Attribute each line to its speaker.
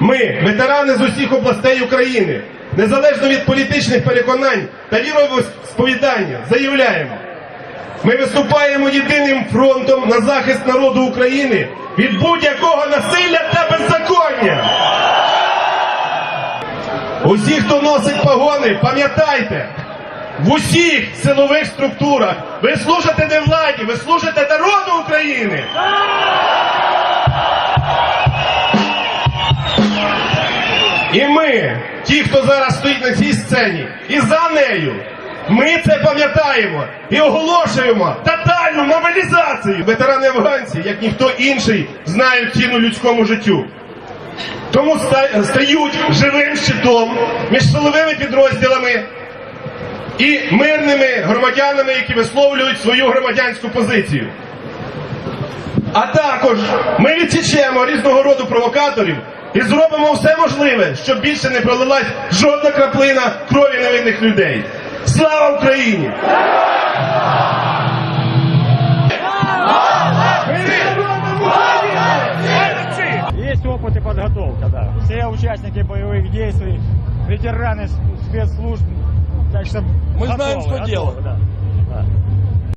Speaker 1: Ми, ветерани з усіх областей України, незалежно від політичних переконань та віровосповідання, заявляємо. Ми виступаємо єдиним фронтом на захист народу України від будь-якого насилля та беззаконня. Усі, хто носить погони, пам'ятайте, в усіх силових структурах ви служите не владі, ви служите народу України. І ми, ті, хто зараз стоїть на цій сцені, і за нею, ми це пам'ятаємо і оголошуємо тотальну мобілізацію. Ветерани афганці, як ніхто інший, знають ціну людському життю. Тому стають живим щитом між силовими підрозділами і мирними громадянами, які висловлюють свою громадянську позицію. А також ми відсічемо різного роду провокаторів і зробимо все можливе, щоб більше не пролилась жодна краплина крові невинних людей. Слава Україні!
Speaker 2: Есть опыт и подготовка, да. Все участники боевых действий, ветераны с- спецслужб. Так что
Speaker 3: Мы знаем,
Speaker 2: готовы,
Speaker 3: что
Speaker 2: готовы,
Speaker 3: делать.
Speaker 2: да.